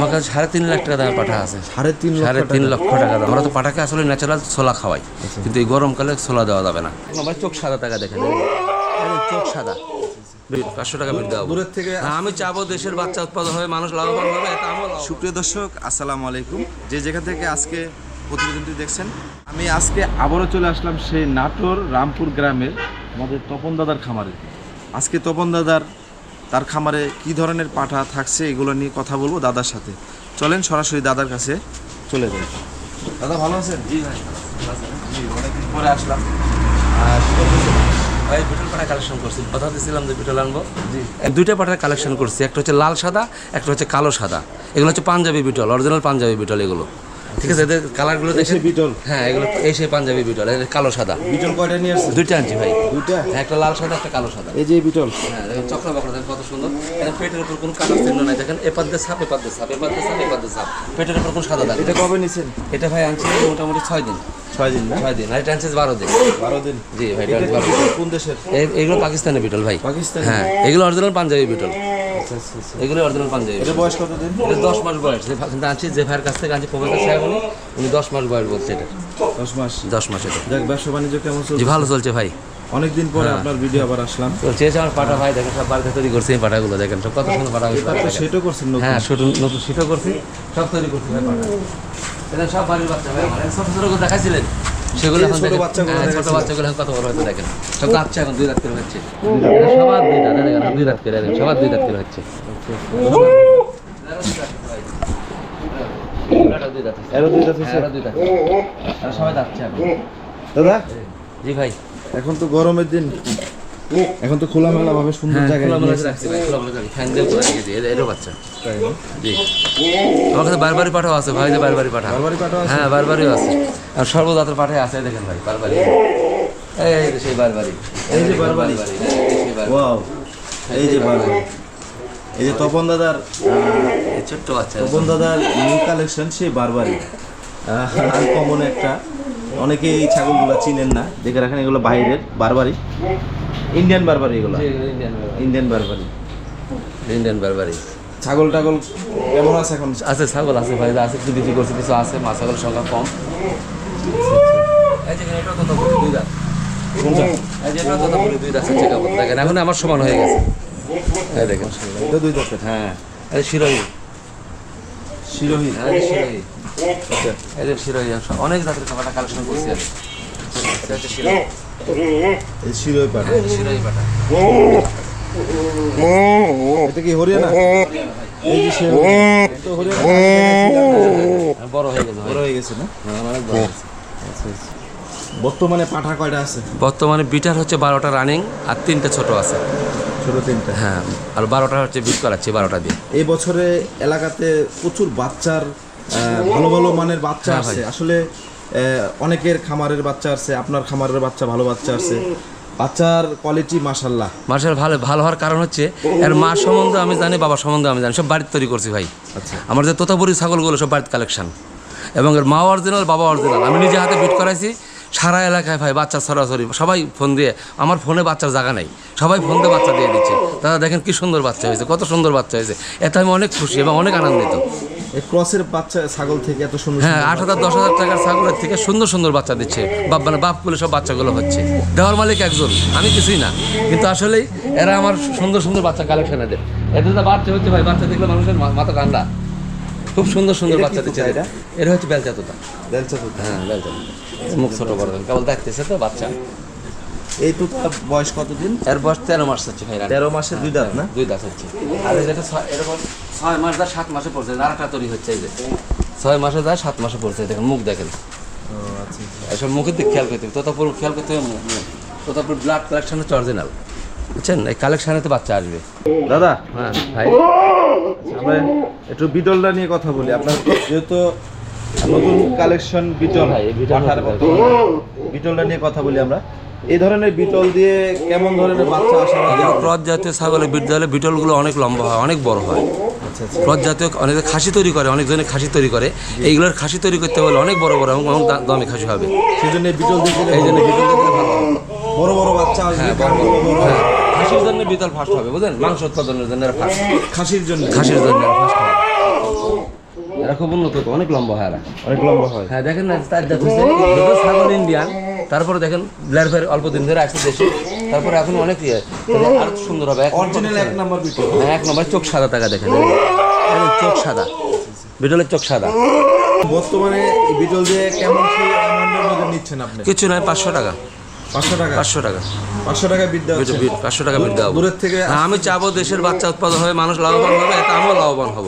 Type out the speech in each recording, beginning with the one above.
আমার কাছে সাড়ে তিন লাখ টাকা দামের পাঠা আছে। সাড়ে তিন সাড়ে তিন লক্ষ টাকা দাম। আমরা তো পাঠাকে আসলে ন্যাচারাল ছোলা খাওয়াই। কিন্তু এই গরমকালে ছোলা দেওয়া যাবে না। আমার চোখ সাদা টাকা দেখেন। চোখ সাদা। পাঁচশো টাকা বিল দেওয়া দূরের থেকে আমি চাবো দেশের বাচ্চা উৎপাদন হবে মানুষ লাভবান হবে। সুপ্রিয় দর্শক আসসালামু আলাইকুম। যে জায়গা থেকে আজকে প্রতিবেদনটি দেখছেন আমি আজকে আবারও চলে আসলাম সেই নাটোর রামপুর গ্রামের আমাদের তপন দাদার খামারে। আজকে তপন দাদার তার খামারে কি ধরনের পাঠা থাকছে এগুলো নিয়ে কথা বলব দাদার সাথে। চলেন সরাসরি দাদার কাছে চলে যাই। দাদা ভালো আছেন? জি জি অনেকদিন পরে আসলাম। ভাই বিটল কালেকশন করছি। কথা দিয়েছিলাম যে বিটল আনব। জি। দুইটা কালেকশন করছি। একটা হচ্ছে লাল সাদা একটা হচ্ছে কালো সাদা। এগুলো হচ্ছে পাঞ্জাবি বিটল অরিজিনাল পাঞ্জাবি বিটল এগুলো। ঠিক আছে এদের কালারগুলো দেখে বিটল? হ্যাঁ এগুলো এই সেই পাঞ্জাবি বিটল এদের কালো সাদা। বিটল কয়টা নিয়ে আসছেন? দুইটা আনছি ভাই। দুইটা? হ্যাঁ, একটা লাল সাদা একটা কালো সাদা। এই যে বিটল। হ্যাঁ চক্র বাকড়া দেখেন কত সুন্দর। পেটের উপর কোনো কাটার চিহ্ন নাই দেখেন এপার দিয়ে সাপ এপার দিয়ে সাপ এপার দিয়ে সাপ এপার দিয়ে সাপ। পেটের উপর কোনো সাদা দাগ এটা কবে নিছেন? এটা ভাই আনছি মোটামুটি ছয় দিন। ছয় দিন ছয় দিন আর এটা বারো দিন। বারো দিন? জি ভাই এটা এটা আনছি বারো দিন। কোন দেশের? এগুলো পাকিস্তানি বিটল ভাই। পাকিস্তানি? হ্যাঁ এগুলো অরিজিনাল পাঞ্জাবি বিটল। আচ্ছা আচ্ছা আচ্ছা। এগুলো অরিজিনাল পাঞ্জাবি এটা বয়স কত দিন? এটা দশ মাস বয়স। যে কিন্তু আনছি যে ভাইয়ের কাছ থেকে আনছি প্রফেসর সাহেব উনি উনি দশ মাস বয়স বলছে এটা। দশ মাস। দশ মাস এটা। যাক ব্যবসা বাণিজ্য কেমন চলছে? ভালো চলছে ভাই। অনেকদিন পরে আপনার ভিডিও আবার আসলাম। তো চেয়েছে আমার পাটা ভাই দেখেন সব বাড়িতে তৈরি করছি এই পাটাগুলো দেখেন সব কত সুন্দর পাটা। সেটাও করছেন হ্যাঁ ছোট নতুন শীতও করছি সব তৈরি করছি ভাই পাটা। এটা সব বাড়ির বাচ্চা ভাই আমার। ছোট ছোট করে দেখাইছিলেন সেগুলো এখন ছোট বাচ্চাগুলো হ্যাঁ, ছোট বাচ্চাগুলো এখন কত বড় হয়েছে দেখেন। সব বাচ্চা এখন দুই রাত করে হচ্ছে। সবার দুই রাত দেখেন দুই রাত করে দেখেন সবার দুই রাত করে হচ্ছে? হ্যাঁ, দাদা? জি ভাই। এখন তো গরমের দিন। এখন তো খোলামেলা ভাবে সুন্দর হ্যাঁ জায়গায় খোলা মেলা রাখছি ভাই খোলা মেলা রাখছি। ফ্যান দিয়ে করে রেখেছি এদের- এরও বাচ্চা। তাই না? জি। আমার কাছে বারবারই পাঠাও আছে ভাই বারবারই পাঠা বারবারই পাঠা আছে? হ্যাঁ বারবারই আছে। আর সর্বদাতের পাঠায় আছে দেখেন ভাই বারবারই। এই যে সেই বারবারই। এই যে বারবারি? হ্যাঁ, এই সেই বারবারি ওয়াও এই যে বারবার এই যে তপন দাদার এই ছোট্ট বাচ্চা। তপন দাদার নিউ কালেকশন সেই বারবারি আনকমন একটা। অনেকে এই ছাগলগুলো চিনেন না দেখে রাখেন এগুলো বাইরের বারবারি ইন্ডিয়ান বারবারি এগুলো। ইন্ডিয়ান বারবারি ইন্ডিয়ান বারবারি ছাগল টাগল কেমন আছে এখন? আছে ছাগল আছে ভাই আছে কিছু বিক্রি করছে কিছু আছে মা ছাগল সংখ্যা কম। যে এখানে দাঁত। দাঁত আমার সমান হয়ে গেছে। এই দেখেন। দুই দাঁতের হ্যাঁ। এই শিরোহী। শিরোহী হ্যাঁ শিরোহী। আচ্ছা এদের শিরোহী অংশ। অনেক জাতের কালেকশন করছি এটা পাটা হ্যাঁ, পাটা কি হরিয়ানা? এই যে শিরোহী তো হরিয়ানা। আর বড় হয়ে গেছে বড় হয়ে গেছে না? হ্যাঁ, হয়েছে। আচ্ছা আচ্ছা। বর্তমানে পাঠা কয়টা আছে? বর্তমানে বিটার হচ্ছে বারোটা রানিং আর তিনটা ছোট আছে। ছোট তিনটা। হ্যাঁ আর বারোটা হচ্ছে বিট করাচ্ছি বারোটা দিয়ে। এই বছরে এলাকাতে প্রচুর বাচ্চার ভালো ভালো মানের বাচ্চা হ্যাঁ আছে। আসলে অনেকের খামারের বাচ্চা আছে আপনার খামারের বাচ্চা ভালো বাচ্চা আছে। বাচ্চার কোয়ালিটি মাশাল্লাহ মাশাল ভালো ভালো হওয়ার কারণ হচ্ছে এর মা সম্বন্ধে আমি জানি বাবা সম্বন্ধে আমি জানি সব বাড়ির তৈরি করছি ভাই। আচ্ছা। আমার যে তোতাপুরি ছাগলগুলো সব বাড়ির কালেকশন এবং এর মা অরিজিনাল বাবা অরিজিনাল আমি নিজে হাতে বিট করাইছি সারা এলাকায় ভাই বাচ্চা সরাসরি সবাই ফোন দিয়ে আমার ফোনে বাচ্চার জায়গা নেই সবাই ফোন দিয়ে বাচ্চা দিয়ে দিচ্ছে। দাদা দেখেন কি সুন্দর বাচ্চা হয়েছে কত সুন্দর বাচ্চা হয়েছে। এতে আমি অনেক খুশি এবং অনেক আনন্দিত। ক্রসের বাচ্চা ছাগল থেকে এত সুন্দর হ্যাঁ আট হাজার দশ হাজার টাকার ছাগলের থেকে সুন্দর সুন্দর বাচ্চা দিচ্ছে। বাপ মানে বাপ বাপগুলো সব বাচ্চাগুলো হচ্ছে। দেওয়ার মালিক একজন আমি কিছুই না। কিন্তু আসলেই এরা আমার সুন্দর সুন্দর বাচ্চা কালেকশন এদের এদের বাচ্চা হচ্ছে ভাই বাচ্চা দেখলে মানুষের মাথা ঠান্ডা। খুব সুন্দর সুন্দর এটা কি বাচ্চা দিচ্ছে তোতা এটা? হচ্ছে বেলচা তোতা বেলচা তো হ্যাঁ বেলচা মুখ ছোট বড় কেবল দেখতেছে তো বাচ্চা। এই তো তার বয়স কতদিন? এর বয়স তেরো মাস হচ্ছে ভাই। তেরো মাসে দুই দাঁত না? দুই দাঁত হচ্ছে। আর যেটা এরকম ছয় মাস দা সাত মাসে পড়ছে আর একটা তৈরি হচ্ছে এই যে। ছয় মাসে দা সাত মাসে পড়ছে দেখেন মুখ দেখেন। আচ্ছা এসব মুখের দিক খেয়াল করতে হবে। তোতাপুর খেয়াল করতে হবে। তোতাপুর ব্লাড কালেকশন হচ্ছে অরিজিনাল বুঝছেন? এই কালেকশানে তো বাচ্চা আসবে। দাদা হ্যাঁ ভাই। আমরা একটু বিটলটা নিয়ে কথা বলি। আপনার যেহেতু নতুন কালেকশন বিটল পাঠার নতুন বিটলটা নিয়ে কথা বলি আমরা। এই ধরনের বিটল দিয়ে কেমন ধরনের বাচ্চা আসা? ক্রস জাতীয় ছাগলের বিট দিলে বিটলগুলো অনেক লম্বা হয় অনেক বড় হয়। আচ্ছা আচ্ছা। ক্রস জাতীয় অনেক খাসি তৈরি করে অনেকজনে খাসি তৈরি করে। এইগুলোর খাসি তৈরি করতে হলে অনেক বড় বড় এবং অনেক দামি খাসি হবে। সেই জন্য বিটল দিয়ে এই জন্য বিটল ভালো। হবে বড় বড় বাচ্চা আসবে হ্যাঁ, বড় বড়। হ্যাঁ। খাসির জন্য বিতল ফার্স্ট হবে বুঝলেন? মাংস উৎপাদনের জন্য ফার্স্ট খাসির জন্য। খাসির জন্য ফার্স্ট হবে। এরা খুব উন্নত অনেক লম্বা হয় এরা। অনেক লম্বা হয়। হ্যাঁ দেখেন না তার দেখছে ছাগল ইন্ডিয়ান তারপরে দেখেন ব্লার ফের অল্প দিন ধরে আসছে দেশে তারপরে এখন অনেক ইয়ে আরও সুন্দর হবে। এক অরিজিনাল এক নাম্বার বিটল। হ্যাঁ এক নম্বর চোখ সাদা টাকা দেখেন। চোখ সাদা। বিটলের চোখ সাদা। বর্তমানে বিটল দিয়ে কেমন অ্যামাউন্টের মধ্যে নিচ্ছেন আপনি? কিছু নয় পাঁচশো টাকা। পাঁচশো টাকা? পাঁচশো টাকা। পাঁচশো টাকা বিট দেওয়া পাঁচশো টাকা বিট দেওয়া দূরের থেকে আমি চাবো দেশের বাচ্চা উৎপাদন হবে মানুষ লাভবান হবে এতে আমিও লাভবান হব।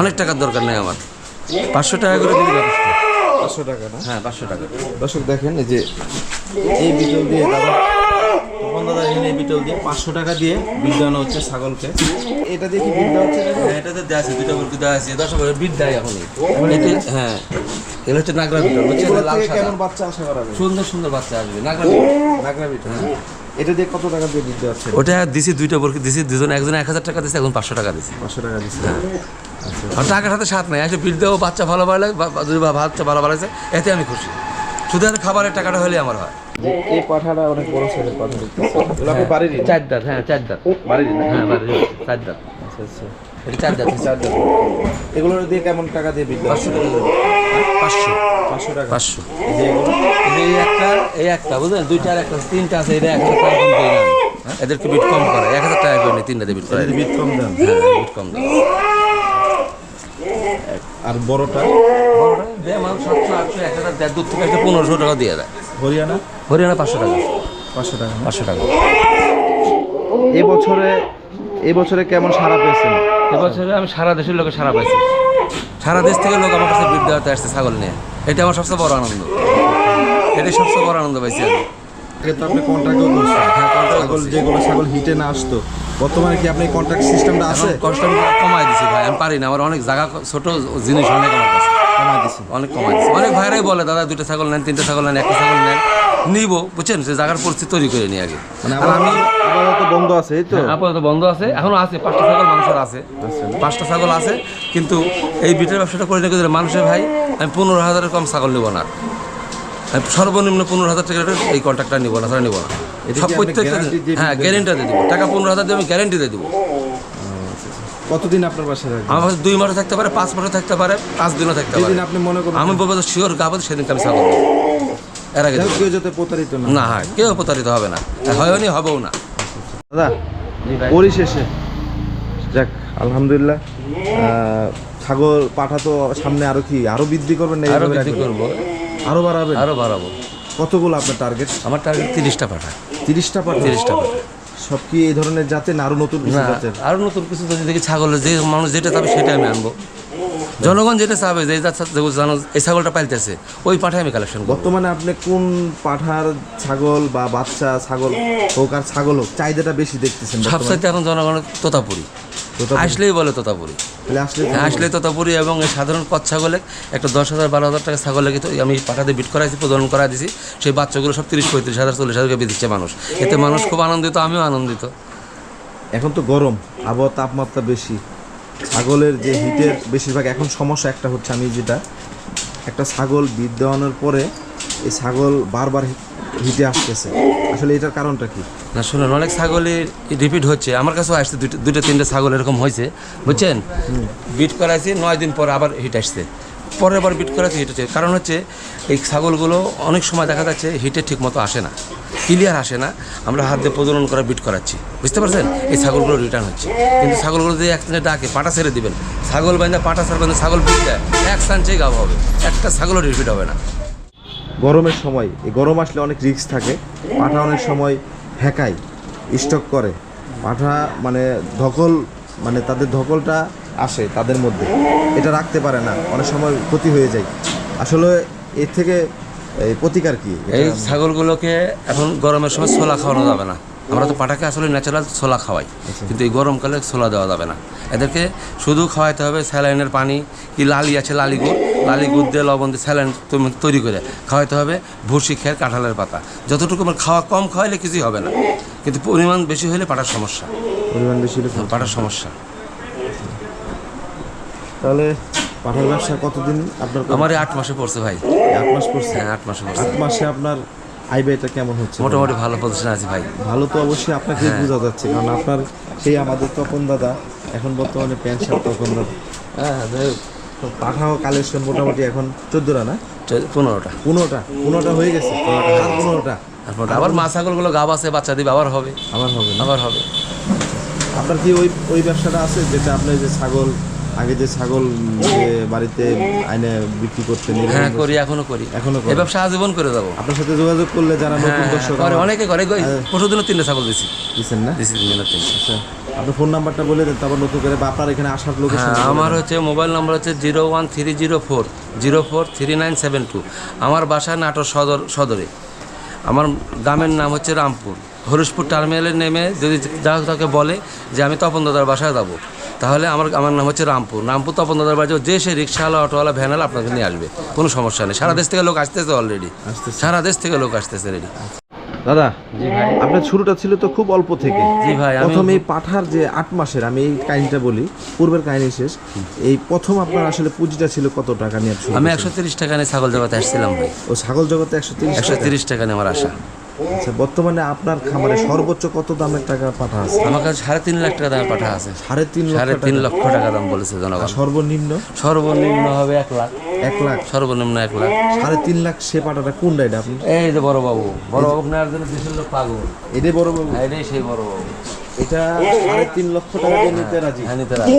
অনেক টাকার দরকার নেই আমার। পাঁচশো টাকা করে দিলে পাঁচশো টাকা না? হ্যাঁ পাঁচশো টাকা। দর্শক দেখেন এই যে এই বিটল দিয়ে দাদা এখানে বিটল দিয়ে পাঁচশো টাকা দিয়ে বিট দেওয়ানো হচ্ছে ছাগলকে। এটা দিয়ে কি বিট দেওয়া হচ্ছে? হ্যাঁ এটাতে দেওয়া আছে দুটো দেওয়া আছে। দশ বিট দেয় এখনই। এটি হ্যাঁ। এগুলো হচ্ছে নাগরা বিটল বুঝছেন লাল কেমন বাচ্চা আশা করা যায় সুন্দর সুন্দর বাচ্চা আসবে। নাগরা বিটল নাগরা বিটল এটা দিয়ে কত টাকা দিয়ে দেওয়া হচ্ছে? ওটা দিছি দুইটা বরকি দিছি দুজন একজন এক হাজার টাকা দিছে এখন পাঁচশো টাকা দিছি। পাঁচশো টাকা দিচ্ছে আর টাকার সাথে সাথ নাই একটা বিট দেবো বাচ্চা ভালো ভালো যদি বাচ্চা ভালো ভালো আছে এতে আমি খুশি। শুধু আর খাবারের টাকাটা হলে আমার হয়। এই পাঠাটা অনেক বড় সাইজের পাঠা দেখতেছি। চার দাঁত হ্যাঁ চার দাঁত। বাড়িরই হ্যাঁ বাড়ি চার দাঁত। আচ্ছা আচ্ছা। এগুলো দিয়ে কেমন টাকা দিয়ে দেওয়া পাঁচশো টাকা পাঁচশো। পাঁচশো টাকা। পাঁচশো। এই যে এই একটা এই একটা বুঝলেন? দুইটা আর একটা তিনটা আছে এটা এক হাজার টাকা কম দিয়ে নেন। এদেরকে বিট কম করে এক হাজার টাকা করে নেই তিনটাতে বিট করে এদের বিট কম দাম হ্যাঁ বিট কম আর বড়টা? সাতশো আটশো এক হাজার দেড় দূর থেকে একটা পনেরোশো টাকা দিয়ে দেয়। হরিয়ানা? হরিয়ানা পাঁচশো টাকা। পাঁচশো টাকা। না? পাঁচশো টাকা। এই বছরে এই বছরে কেমন সারা পেয়েছেন? এবছরে আমি সারা দেশের লোকে সারা পাইছি। সারা দেশ থেকে লোক আমার কাছে বিট দেওয়াতে আসছে ছাগল নিয়ে। এটা আমার সবচেয়ে বড় আনন্দ। এটাই সবচেয়ে বড় আনন্দ পাইছি আমি। তো আপনি কন্ট্রাক্টও করছেন। হ্যাঁ, ছাগল যেগুলো ছাগল হিটে না আসতো বর্তমানে কি আপনি কন্ট্রাক্ট সিস্টেমটা আছে? কমাই দিছি ভাই আমি পারি না। আমার অনেক জায়গা ছোট জিনিস অনেক আমার কাছে। কমাই অনেক কমাই দিছি। অনেক ভাইরাই বলে দাদা দুটো ছাগল নেন তিনটে ছাগল নেন একটা ছাগল নেন। নিব বুঝছেন? সে জায়গার পরিস্থিতি তৈরি করে নিয়ে আগে মানে আমি আপাতত বন্ধ আছে তো? হ্যাঁ, আপাতত বন্ধ আছে। এখনও আছে পাঁচটা ছাগল মানুষের আছে। পাঁচটা ছাগল আছে কিন্তু এই বিটের ব্যবসাটা করে রেখে মানুষের ভাই আমি পনেরো হাজারের কম ছাগল নেব না। আমি সর্বনিম্ন পনেরো হাজার টাকা এই কন্ট্রাক্টটা নিবো না তারা নিবো না। সব প্রত্যেকটা হ্যাঁ? গ্যারেন্টি দিয়ে দিব। টাকা পনেরো হাজার দিয়ে আমি গ্যারেন্টি দিয়ে দিব। কতদিন আপনার বাসায় রাখবেন আমার দুই মাসও থাকতে পারে পাঁচ মাসও থাকতে পারে পাঁচ দিনও থাকতে পারে। আপনি মনে করেন আমি বলব শিওর গাবো সেদিনকে আমি ছাগল। এর আগে। কেউ যাতে প্রতারিত না না হয় কেউ প্রতারিত হবে না। হয়নি হবেও না। দাদা পরিশেষে। যাক আলহামদুলিল্লাহ। ছাগল পাঠা তো সামনে আরও কি আরও বৃদ্ধি করবেন না আরও বৃদ্ধি করব। আরও বাড়াবেন? আরও বাড়াবো। কতগুলো আপনার টার্গেট আমার টার্গেট তিরিশটা পাঠা। তিরিশটা পাঠা? তিরিশটা পাঠা। সব কি এই ধরনের জাতে না আরও নতুন কিছু জাতের? আরও নতুন কিছু যদি দেখি ছাগলের যে মানুষ যেটা চাবে সেটা আমি আনব। জনগণ যেটা চাবে যে জানো এই ছাগলটা পাইতেছে ওই পাঠায় আমি কালেকশন বর্তমানে আপনি কোন পাঠার ছাগল বা বাচ্চা ছাগল হোক আর ছাগল হোক চাহিদাটা বেশি দেখতেছেন? সবসাইতে এখন জনগণের তোতাপুরি। আসলেই বলে তোতাপুরি। আসলে হ্যাঁ, তোতাপুরি। এবং এই সাধারণ কচ ছাগলে একটা দশ হাজার বারো হাজার টাকা ছাগলে কিন্তু আমি পাঠাতে বিট করাইছি প্রদান করা দিছি। সেই বাচ্চাগুলো সব তিরিশ পঁয়ত্রিশ হাজার চল্লিশ হাজার টাকা দিচ্ছে মানুষ। এতে মানুষ খুব আনন্দিত আমিও আনন্দিত। এখন তো গরম আবহাওয়া তাপমাত্রা বেশি। ছাগলের যে হিটের বেশিরভাগ এখন সমস্যা একটা হচ্ছে আমি যেটা একটা ছাগল বিট দেওয়ানোর পরে এই ছাগল বারবার হিটে আসতেছে। আসলে এটার কারণটা কি? না শুনুন অনেক ছাগলই রিপিট হচ্ছে। আমার কাছেও আসছে দুটো দুটো তিনটে ছাগল এরকম হয়েছে বুঝছেন? বিট করাইছি নয় দিন পর আবার হিট আসছে। পরের বার বিট করাইছি হিট হচ্ছে। কারণ হচ্ছে, এই ছাগলগুলো অনেক সময় দেখা যাচ্ছে হিটে ঠিক মতো আসে না। ক্লিয়ার আসে না। আমরা হাত দিয়ে প্রজনন করা বিট করাচ্ছি। বুঝতে পারছেন? এই ছাগলগুলো রিটার্ন হচ্ছে। কিন্তু ছাগলগুলো যদি একসাথে ডাকে, পাটা ছেড়ে দিবেন। ছাগল বাইন্দা পাটা ছাড় বাইন্দা ছাগল বিট দেয়। এক সাঞ্চেই গাব হবে। একটা ছাগলও রিপিট হবে না। গরমের সময়, এই গরম আসলে অনেক রিস্ক থাকে। পাঠা অনেক সময় হ্যাকায় স্টক করে। পাঠা মানে ধকল মানে তাদের ধকলটা আসে তাদের মধ্যে। এটা রাখতে পারে না। অনেক সময় ক্ষতি হয়ে যায়। আসলে এর থেকে এই প্রতিকার কি? এই ছাগলগুলোকে এখন গরমের সময় ছোলা খাওয়ানো যাবে না। আমরা তো পাটাকে আসলে ন্যাচারাল ছোলা খাওয়াই। কিন্তু এই গরমকালে ছোলা দেওয়া যাবে না। এদেরকে শুধু খাওয়াইতে হবে স্যালাইনের পানি কি লালি আছে লালি গুড়? লালি গুড় দিয়ে লবণ দিয়ে স্যালাইন তৈরি করে খাওয়াইতে হবে ভুসি খের কাঁঠালের পাতা। যতটুকু আমার খাওয়া কম খাওয়াইলে কিছুই হবে না। কিন্তু পরিমাণ বেশি হলে পাটার সমস্যা। পরিমাণ বেশি হলে। পাটার সমস্যা। তাহলে পাঠার ব্যবসা কতদিন আপনার আমার আট মাসে পড়ছে ভাই। আট মাস পড়ছে? হ্যাঁ আট মাসে পড়ছে। আট মাসে আপনার আই ব্যয়টা কেমন হচ্ছে? মোটামুটি ভালো পজিশনে আছি ভাই। ভালো তো অবশ্যই আপনাকে বোঝা যাচ্ছে কারণ আপনার সেই আমাদের তপন দাদা এখন বর্তমানে প্যান্ট শার্ট তপন দাদা। হ্যাঁ যাই পাঠাও কালেকশন মোটামুটি এখন চোদ্দোটা না? পনেরোটা। পনেরোটা? পনেরোটা হয়ে গেছে? পনেরোটা। তারপর আবার মা ছাগলগুলো গাব আছে বাচ্চা দিবে আবার হবে। আবার হবে আবার হবে। আপনার কি ওই ওই ব্যবসাটা আছে যেটা আপনি যে ছাগল আগে যে ছাগল বাড়িতে আইনে বিক্রি এরকম হ্যাঁ করি এখনও করি। এখনও এই ব্যবসা আজীবন করে যাব। আপনার সাথে যোগাযোগ করলে যারা নতুন হ্যাঁ, দর্শক আমার- অনেকে করে। পরশু দিনও তিনটে ছাগল দিছি। দিচ্ছেন না? দিছি দিনের তিনটে। আচ্ছা আপনার ফোন নাম্বারটা বলে দেন তারপর নতুন করে বা আপনার এখানে আসার হ্যাঁ আমার হচ্ছে মোবাইল নাম্বার হচ্ছে zero one three zero four zero four three nine seven two. আমার বাসা নাটোর সদর সদরে। আমার গ্রামের নাম হচ্ছে রামপুর। হরিশপুর টার্মিনালে নেমে যদি যা তাকে বলে যে আমি তপন দাদার বাসায় যাব। তাহলে আমার আমার নাম হচ্ছে রামপুর। রামপুর তপন দাদার বাড়ি যে সে রিক্সাওয়ালা অটোওয়ালা ভ্যানালা আপনাকে নিয়ে আসবে। কোনো সমস্যা নেই। সারা দেশ থেকে লোক আসতেছে অলরেডি। সারা দেশ থেকে লোক আসতেছে রেডি দাদা জি ভাই আপনার শুরুটা ছিল তো খুব অল্প থেকে। জি ভাই আমি প্রথম এই পাঠার যে আট মাসের আমি এই কাহিনীটা বলি পূর্বের কাহিনী শেষ। এই প্রথম আপনার আসলে পুঁজিটা ছিল কত টাকা নিয়ে আমি একশো তিরিশ টাকা নিয়ে ছাগল জগতে আসছিলাম ভাই। ও ছাগল জগতে একশো তিরিশ একশো তিরিশ টাকা নিয়ে আমার আসা আচ্ছা বর্তমানে আপনার খামারে সর্বোচ্চ কত দামের টাকা পাঠা আছে? আমার কাছে সাড়ে তিন লাখ টাকা দামে পাঠা আছে। সাড়ে তিন সাড়ে তিন লক্ষ টাকা দাম বলেছে জনগণ। সর্বনিম্ন? সর্বনিম্ন হবে এক লাখ। এক লাখ? সর্বনিম্ন এক লাখ। সাড়ে তিন লাখ সে পাঠাটা কোন এটা আপনি? এই যে বড় বাবু। বড় বাবু আপনার জন্য দেশের লোক পাগল। এটাই বড় বাবু। এটাই সেই বড় বাবু। এটা সাড়ে তিন লক্ষ টাকা দিয়ে নিতে রাজি। হ্যাঁ নিতে রাজি।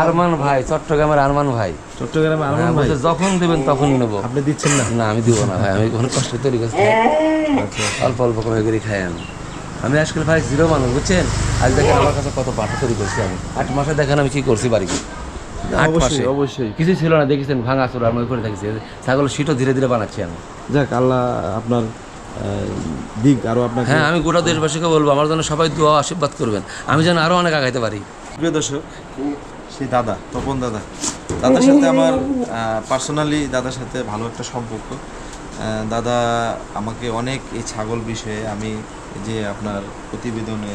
আরমান ভাই চট্টগ্রামের আরমান ভাই। চট্টগ্রামে হ্যাঁ, আরমান ভাই যখন দেবেন তখন নেব। আপনি দিচ্ছেন না? না আমি দিব না ভাই আমি কোনো কষ্ট তৈরি করছি আচ্ছা অল্প অল্প করে করে খাই আমি। আমি আজকাল ভাই জিরো মানুষ বুঝছেন? আজ দেখেন আমার কাছে কত পাঠা তৈরি করছি আমি। আট মাসে দেখেন আমি কি করছি বাড়িতে। আট অবশ্যই মাসে। অবশ্যই। কিছু ছিল না দেখেছেন ভাঙা চোর আমি করে দেখেছি ছাগল সিটও ধীরে ধীরে বানাচ্ছি আমি। যাক আল্লাহ আপনার দিক আরও আপনাকে হ্যাঁ আমি গোটা দেশবাসীকে বলব আমার জন্য সবাই দোয়া আশীর্বাদ করবেন। আমি যেন আরও অনেক আগাইতে পারি। প্রিয় দর্শক সেই দাদা তপন দাদা দাদার সাথে আমার পার্সোনালি দাদার সাথে ভালো একটা সম্পর্ক। দাদা আমাকে অনেক এই ছাগল বিষয়ে আমি যে আপনার প্রতিবেদনে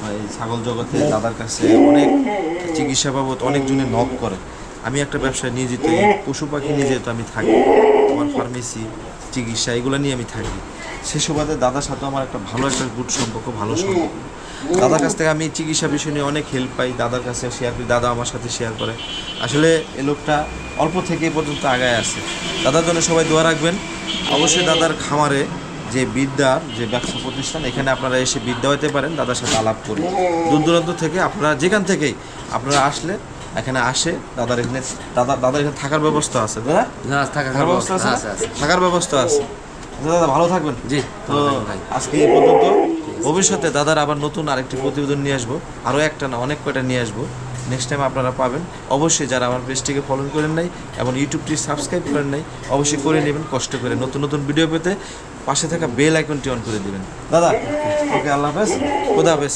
বা এই ছাগল জগতে দাদার কাছে অনেক চিকিৎসা বাবদ অনেকজনে নক করে। আমি একটা ব্যবসায় নিয়োজিত পশু পাখি নিয়ে যেহেতু আমি থাকি আমার ফার্মেসি চিকিৎসা এগুলো নিয়ে আমি থাকি। সে সুবাদে দাদার সাথে আমার একটা ভালো একটা গুড সম্পর্ক ভালো সম্পর্ক। দাদার কাছ থেকে আমি চিকিৎসা বিষয় নিয়ে অনেক হেল্প পাই দাদার কাছে শেয়ার করি দাদা আমার সাথে শেয়ার করে। আসলে এ লোকটা অল্প থেকে পর্যন্ত আগায় আছে। দাদার জন্য সবাই দোয়া রাখবেন। অবশ্যই দাদার খামারে যে বিদ্যার যে ব্যবসা প্রতিষ্ঠান এখানে আপনারা এসে বিদ্যা হতে পারেন দাদার সাথে আলাপ করি দূর দূরান্ত থেকে আপনারা যেখান থেকেই আপনারা আসলে এখানে আসে দাদার এখানে দাদা দাদার এখানে থাকার ব্যবস্থা আছে দাদা থাকার ব্যবস্থা আছে। থাকার ব্যবস্থা আছে। দাদা ভালো থাকবেন। জি তো আজকে এই পর্যন্ত। ভবিষ্যতে দাদার আবার নতুন আরেকটি প্রতিবেদন নিয়ে আসব। আরও একটা না অনেক কয়টা নিয়ে আসব। নেক্সট টাইম আপনারা পাবেন। অবশ্যই যারা আমার পেজটিকে ফলো করেন নাই এবং ইউটিউবটি সাবস্ক্রাইব করেন নাই অবশ্যই করে নেবেন কষ্ট করে। নতুন নতুন ভিডিও পেতে পাশে থাকা বেল আইকনটি অন করে দিবেন। দাদা ওকে আল্লাহ হাফেজ। খোদা হাফেজ।